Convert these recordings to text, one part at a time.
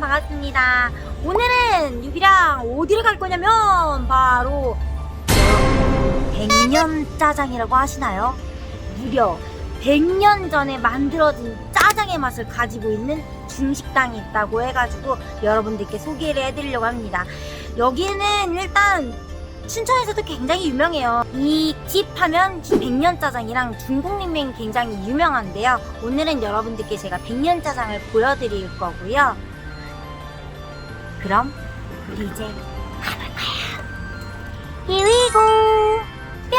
반갑습니다. 오늘은 유비랑 어디를 갈 거냐면 바로 백년 짜장이라고 하시나요? 무려 100년 전에 만들어진 짜장의 맛을 가지고 있는 중식당이 있다고 해가지고 여러분들께 소개를 해드리려고 합니다. 여기는 일단 춘천에서도 굉장히 유명해요. 이 집 하면 백년 짜장이랑 중국냉면이 굉장히 유명한데요. 오늘은 여러분들께 제가 백년 짜장을 보여드릴 거고요. 그럼 우리 이제 가볼까요? Go! 뿅!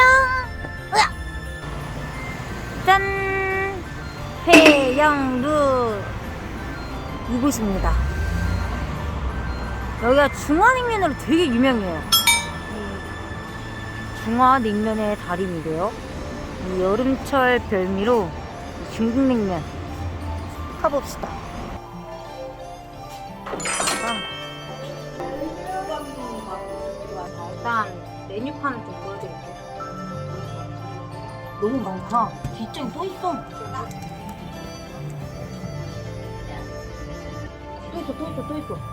으악! 짠! 회영루 이곳입니다. 여기가 중화냉면으로 되게 유명해요. 중화냉면의 달인이래요. 이 여름철 별미로 중국냉면 가봅시다. 일단 메뉴판을 좀 보여드릴게요. 너무 많다. 뒷장이 또 있어. 또 있어, 또 있어, 또 있어.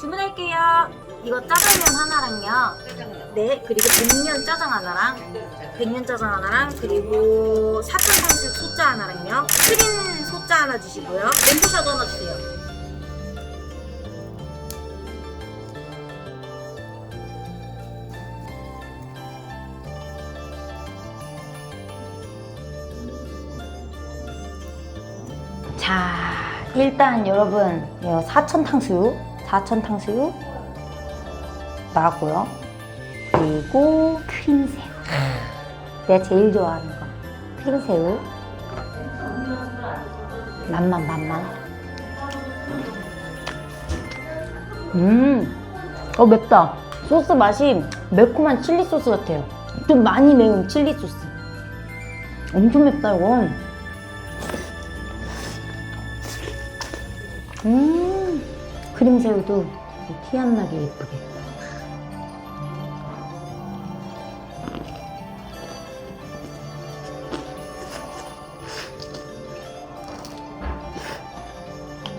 주문할게요. 이거 짜장면 하나랑요. 네, 그리고 백년 짜장 하나랑, 백년 짜장 하나랑, 그리고 사천탕수육 소짜 하나랑요. 크림 소짜 하나 주시고요. 멘보샤도 하나 주세요. 자, 일단 여러분, 사천 탕수육, 사천 탕수육 나왔고요. 그리고 크림새우. 내가 제일 좋아하는 거. 크림새우. 맛만, 맛만. 음, 어, 맵다. 소스 맛이 매콤한 칠리 소스 같아요. 좀 많이 매운 칠리 소스. 엄청 맵다, 이건. 음, 크림새우도 티 안 나게 예쁘게.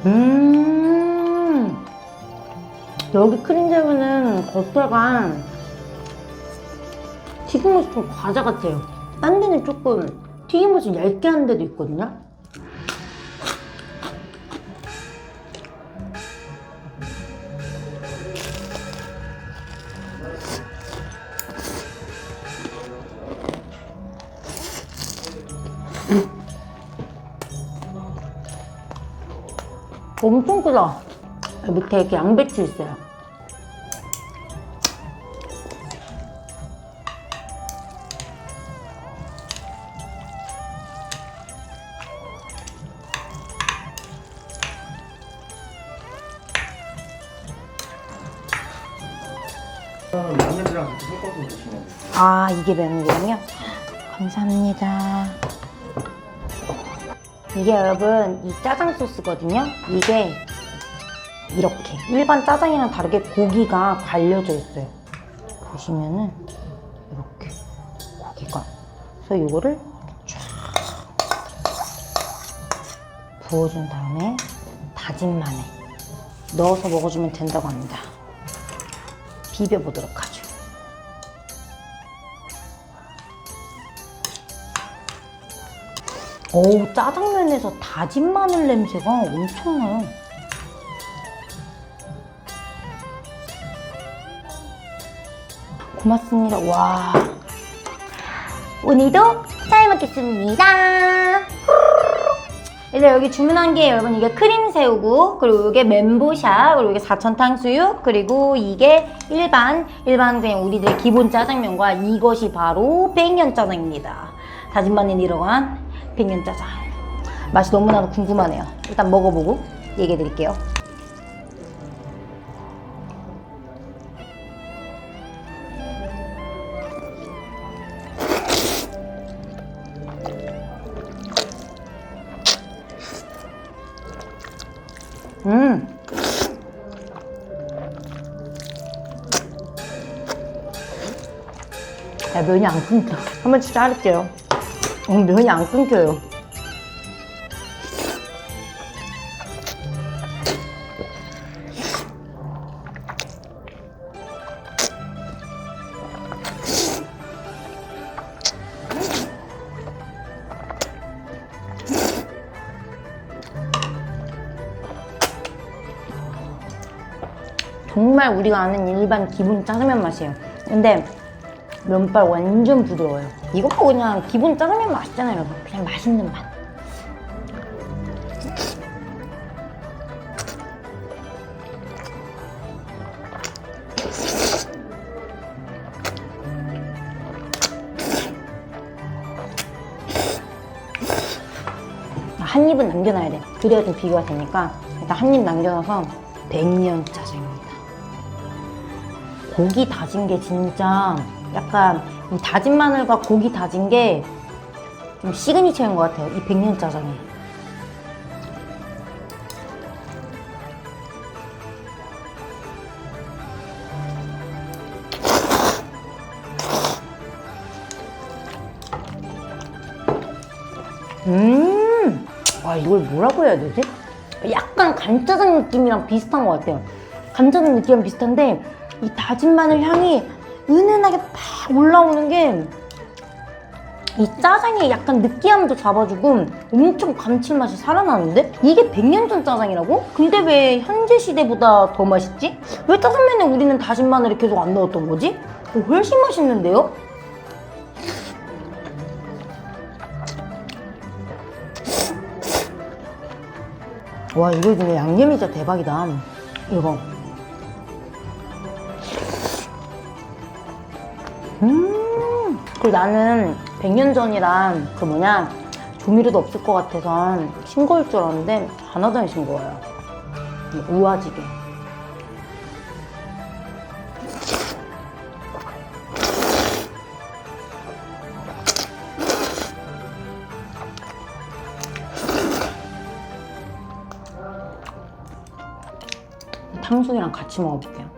음, 여기 크림새우는 겉에가 튀김옷이 좀 과자 같아요. 딴 데는 조금 튀김옷이 얇게 한 데도 있거든요. 엄청 크다. 밑에 이렇게 양배추 있어요. 양념이랑 같이 섞어서 드시면 돼요. 아, 이게 메뉴군요. 감사합니다. 이게 여러분, 이 짜장 소스거든요. 이게 이렇게 일반 짜장이랑 다르게 고기가 갈려져 있어요. 보시면은 이렇게 고기가. 그래서 이거를 쫙 부어준 다음에 다진 마늘 넣어서 먹어주면 된다고 합니다. 비벼보도록 하죠. 어우, 짜장면에서 다진 마늘 냄새가 엄청나요. 고맙습니다. 와. 오늘도 잘 먹겠습니다. 이제 여기 주문한 게 여러분 이게 크림 새우고 그리고 이게 멘보샤 그리고 이게 사천 탕수육 그리고 이게 일반 일반 그냥 우리들의 기본 짜장면과 이것이 바로 백년 짜장입니다. 다진 마늘 들어간 백년짜장 맛이 너무나도 궁금하네요. 일단 먹어보고 얘기해 드릴게요. 음. 야, 면이 안 끊겨. 한번 진짜 자를게요. 어, 면이 안 끊겨요. 정말 우리가 아는 일반 기본 짜장면 맛이에요. 근데 면발 완전 부드러워요. 이것도 그냥 기본 짜장면 맛이잖아요, 여러분. 그냥 맛있는 맛. 한 입은 남겨놔야 돼. 그래야 좀 비교가 되니까 일단 한 입 남겨놔서 백년 짜장입니다. 고기 다진 게 진짜 약간 이 다진 마늘과 고기 다진 게 좀 시그니처인 것 같아요. 이 백년 짜장이. 음, 와 이걸 뭐라고 해야 되지? 약간 간짜장 느낌이랑 비슷한 것 같아요. 간짜장 느낌이랑 비슷한데 이 다진 마늘 향이 은은하게 팍 올라오는 게 이 짜장이 약간 느끼함도 잡아주고 엄청 감칠맛이 살아나는데 이게 100년 전 짜장이라고? 근데 왜 현재 시대보다 더 맛있지? 왜 짜장면에 우리는 다진 마늘이 계속 안 넣었던 거지? 어, 훨씬 맛있는데요? 와 이거 진짜 양념이 진짜 대박이다 이거 음. 그리고 나는 100년 전이란 그 뭐냐 조미료도 없을 것 같아서 싱거울 줄 알았는데 안 싱거워요. 우아지게. 탕수육이랑 같이 먹어볼게요.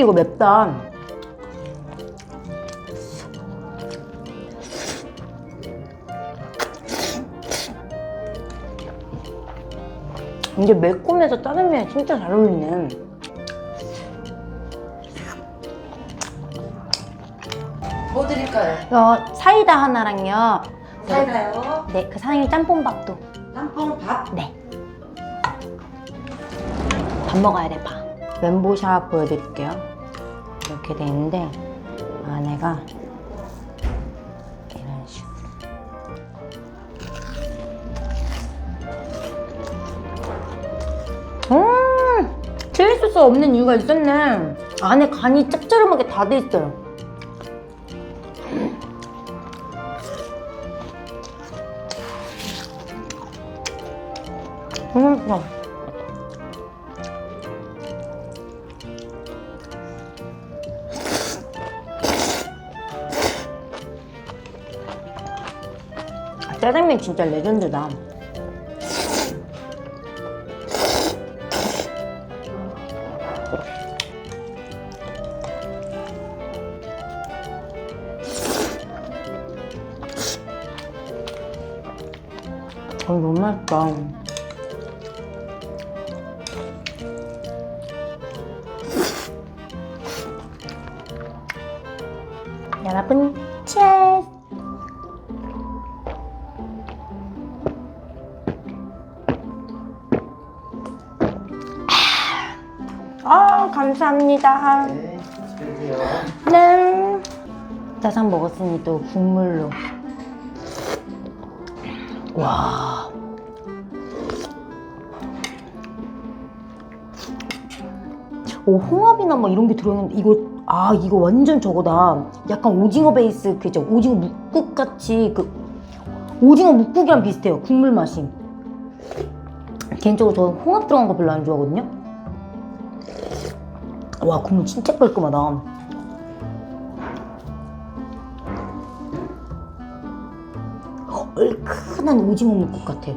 이거 맵다. 이게 매콤해서 짜장면에 진짜 잘 어울리네. 뭐 드릴까요? 어, 사이다 하나랑요. 사이다요. 네, 그 사장님 짬뽕밥도. 짬뽕 밥. 네. 밥 먹어야 돼, 밥. 멘보샤 보여드릴게요. 이렇게 돼 있는데, 안에가 이런 식으로. 음! 칠리 소스 없는 이유가 있었네. 안에 간이 짭조름하게 다 돼 있어요. 음, 맛있어. 짜장면 진짜 레전드다. 어, 너무 맛있다. 여러분, 체스! 감사합니다. 네, 드세요. 네. 짜장 먹었으니 또 국물로. 와. 오, 홍합이나 막 이런 게 들어있는데, 이거, 아, 이거 완전 저거다. 약간 오징어 베이스, 그죠? 오징어 묵국 같이, 그, 오징어 묵국이랑 비슷해요. 국물 맛이. 개인적으로 저는 홍합 들어간 거 별로 안 좋아하거든요. 와, 국물 진짜 깔끔하다. 얼큰한 오징어 묵국 같아.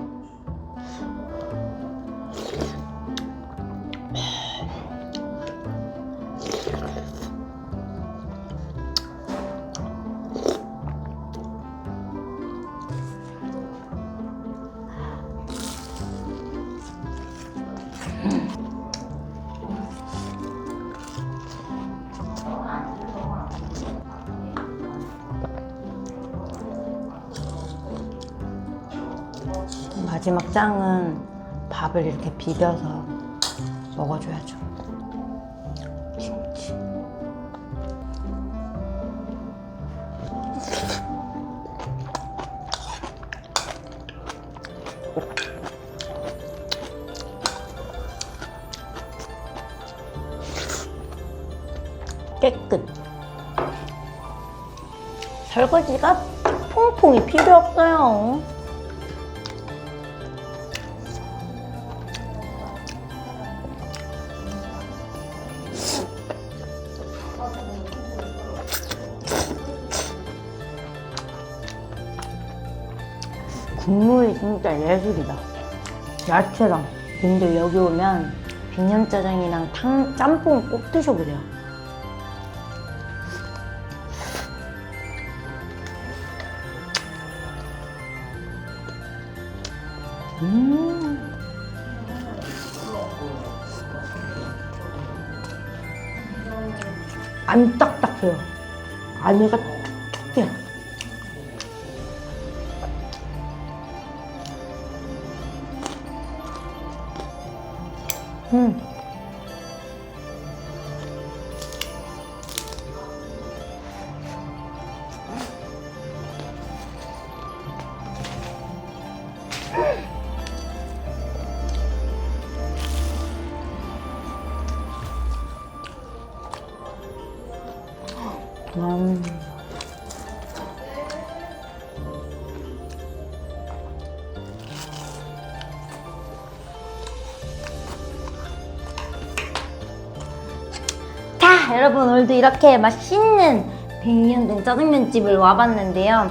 마지막 짱은 밥을 이렇게 비벼서 먹어줘야죠. 김치. 깨끗. 설거지가 퐁퐁이 필요 없어요. 진짜 예술이다. 야채랑. 근데 여기 오면 비념짜장이랑 탕, 짬뽕 꼭 드셔보세요. 음. 안 딱딱해요. 안에가 음. 여러분 오늘도 이렇게 맛있는 100년 된 짜장면집을 와봤는데요.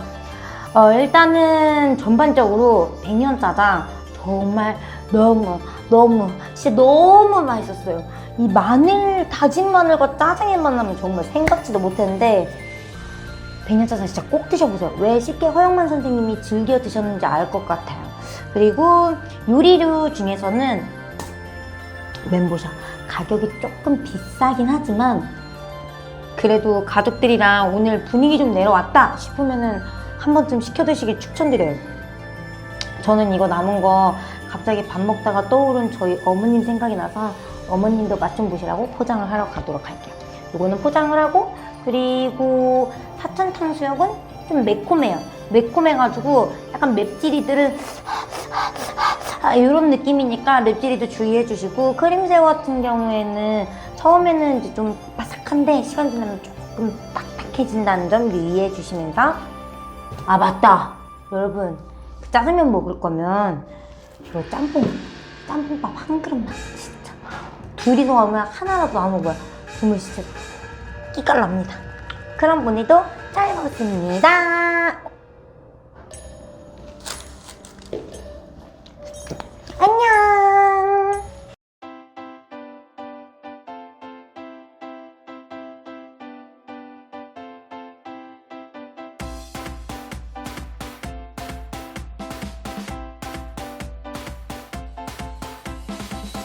어, 일단은 전반적으로 100년 짜장 정말 너무 너무 진짜 너무 맛있었어요. 이 마늘 다진 마늘과 짜장의 만나면 정말 생각지도 못했는데 100년 짜장 진짜 꼭 드셔보세요. 왜 쉽게 허영만 선생님이 즐겨 드셨는지 알 것 같아요. 그리고 요리류 중에서는 멘보샤 가격이 조금 비싸긴 하지만 그래도 가족들이랑 오늘 분위기 좀 내려왔다 싶으면은 한 번쯤 시켜 드시길 추천드려요. 저는 이거 남은 거 갑자기 밥 먹다가 떠오른 저희 어머님 생각이 나서 어머님도 맛 좀 보시라고 포장을 하러 가도록 할게요. 이거는 포장을 하고 그리고 사천 탕수육은 좀 매콤해요. 매콤해가지고 약간 맵찔이들은 아, 이런 느낌이니까 맵찔이도 주의해 주시고 크림새우 같은 경우에는 처음에는 이제 좀 바삭한데 시간 지나면 조금 딱딱해진다는 점 유의해 주시면서. 아 맞다. 여러분 그 짜장면 먹을 거면 이거 짬뽕 짬뽕밥 한 그릇만 진짜. 둘이서 가면 하나라도 안 먹어요. 정말 진짜 끼깔납니다. 그럼 오늘도 잘 먹었습니다 안녕.